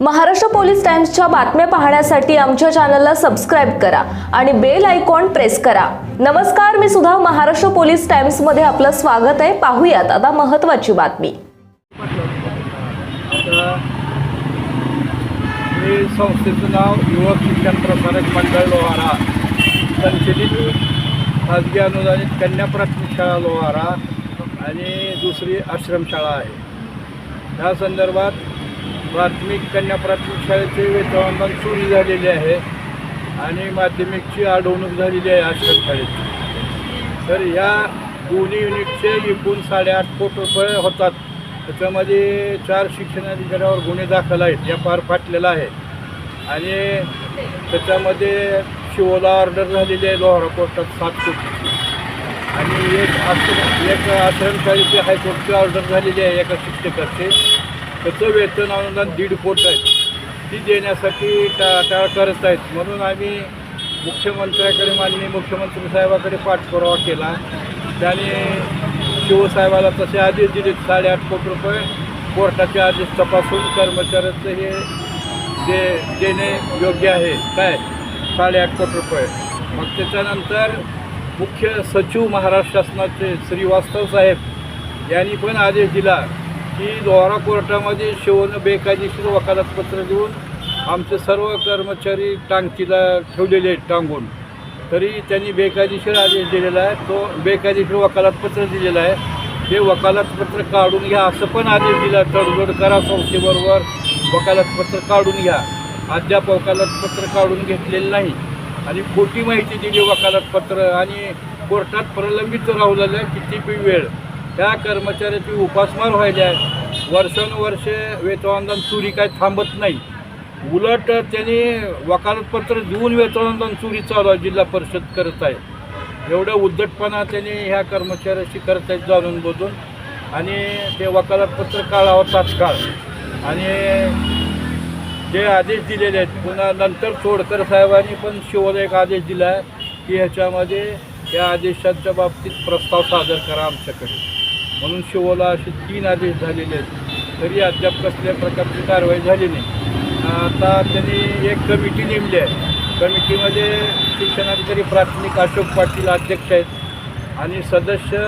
Maharashtra police टाइम्सच्या बातम्या पाहण्यासाठी आमच्या चॅनलला सबस्क्राईब करा आणि बेल आयकॉन प्रेस करा. नमस्कार मी सुद्धा महाराष्ट्र पोलीस टाइम्समध्ये आपलं स्वागत आहे. पाहूयात आता महत्वाची बातमी. हे संस्थेचं नाव युवक शिक्षण प्रसारक मंडळ लोहारा. संचलित खाजगी अनुदानित कन्या प्राथमिक शाळा लोहारा आणि दुसरी आश्रमशाळा आहे. ह्या संदर्भात प्राथमिक कन्या प्राथमिक शाळेचे वेतनानुदान चोरी झालेली आहे आणि माध्यमिकची अडवणूक झालेली आहे आश्रमशाळेची तर या दोन्ही युनिटचे एकूण साडेआठ कोटी रुपये होतात. त्याच्यामध्ये चार शिक्षणाधिकाऱ्यावर गुन्हे दाखल आहेत या पार फाटलेला आहे. आणि त्याच्यामध्ये शिवोला ऑर्डर झालेली आहे लोहारा कोर्टात सात कोटीची आणि एक आश्रम एक आश्रमशाळेची हायकोर्टची ऑर्डर झालेली आहे एका शिक्षकाची. त्याचं वेतन अनुदान दीड कोट आहे. ती देण्यासाठी टाळाटाळ करत आहेत. म्हणून आम्ही मुख्यमंत्र्याकडे माननीय मुख्यमंत्री साहेबाकडे पाठपुरावा केला. त्याने शिवसाहेबाला तसे आदेश दिले साडेआठ कोटी रुपये कोर्टाचे आदेश तपासून कर्मचाऱ्याचं हे दे देणे योग्य आहे. काय? साडेआठ कोटी रुपये. मग त्याच्यानंतर मुख्य सचिव महाराष्ट्र शासनाचे श्रीवास्तव साहेब यांनी पण आदेश दिला. की लोहारा कोर्टामध्ये शिवनं बेकायदेशीर वकालतपत्र देऊन आमचे सर्व कर्मचारी टांगतीला ठेवलेले आहेत टांगून. तरी त्यांनी बेकायदेशीर आदेश दिलेला आहे. तो बेकायदेशीर वकालतपत्र दिलेलं आहे. ते वकालतपत्र काढून घ्या असं पण आदेश दिला. तडजोड करा संस्थेबरोबर. वकालतपत्र काढून घ्या. अद्याप वकालतपत्र काढून घेतलेलं नाही. आणि खोटी माहिती दिली वकालतपत्र आणि कोर्टात प्रलंबित राहू आहे किती वेळ. त्या कर्मचाऱ्याची उपासमार व्हायला आहे वर्षानुवर्षे वेतनांदन चोरी काय थांबत नाही. उलट त्यांनी वकालतपत्र देऊन वेतनांदन चोरी चालू आहे जिल्हा परिषद करत आहे. एवढं उद्धटपणा त्यांनी ह्या कर्मचाऱ्याशी करत आहेत जाणून बोलून आणि ते वकालतपत्र काढावं तात्काळ. आणि जे आदेश दिलेले आहेत पुन्हा नंतर चोडकर साहेबांनी पण शिवला एक आदेश दिला आहे की ह्याच्यामध्ये या आदेशांच्या बाबतीत प्रस्ताव सादर करा आमच्याकडे. म्हणून शिवला असे तीन आदेश झालेले आहेत. तरी अद्याप कसल्या प्रकारची कारवाई झाली नाही. आता त्यांनी एक कमिटी नेमली आहे. कमिटीमध्ये शिक्षणाधिकारी प्राथमिक अशोक पाटील अध्यक्ष आहेत आणि सदस्य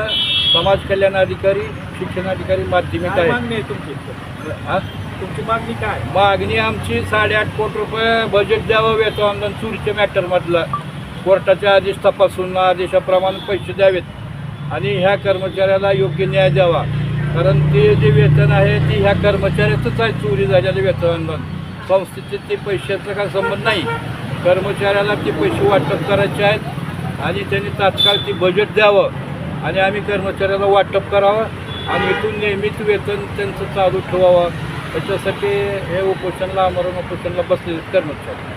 समाज कल्याण अधिकारी शिक्षणाधिकारी माध्यमिक आहे तुमची? तुमची मागणी काय? मागणी आमची साडेआठ कोटी रुपये बजेट द्यावं वेतनानुदान चोरीच्या मॅटरमधलं कोर्टाचे आदेश तपासून आदेशाप्रमाणे पैसे द्यावेत. आणि ह्या कर्मचाऱ्याला योग्य न्याय द्यावा. कारण ते जे वेतन आहे ती ह्या कर्मचाऱ्याचंच आहे चोरी झालेलं वेतनानुदान संस्थेचे ते पैशाचा काय संबंध नाही. कर्मचाऱ्याला ते पैसे वाटप करायचे आहेत आणि त्यांनी तात्काळ ती बजेट द्यावं आणि आम्ही कर्मचाऱ्याला वाटप करावं. आणि इथून नियमित वेतन त्यांचं चालू ठेवावं. त्याच्यासाठी हे उपोषणला आमरण उपोषणला बसलेले कर्मचारी.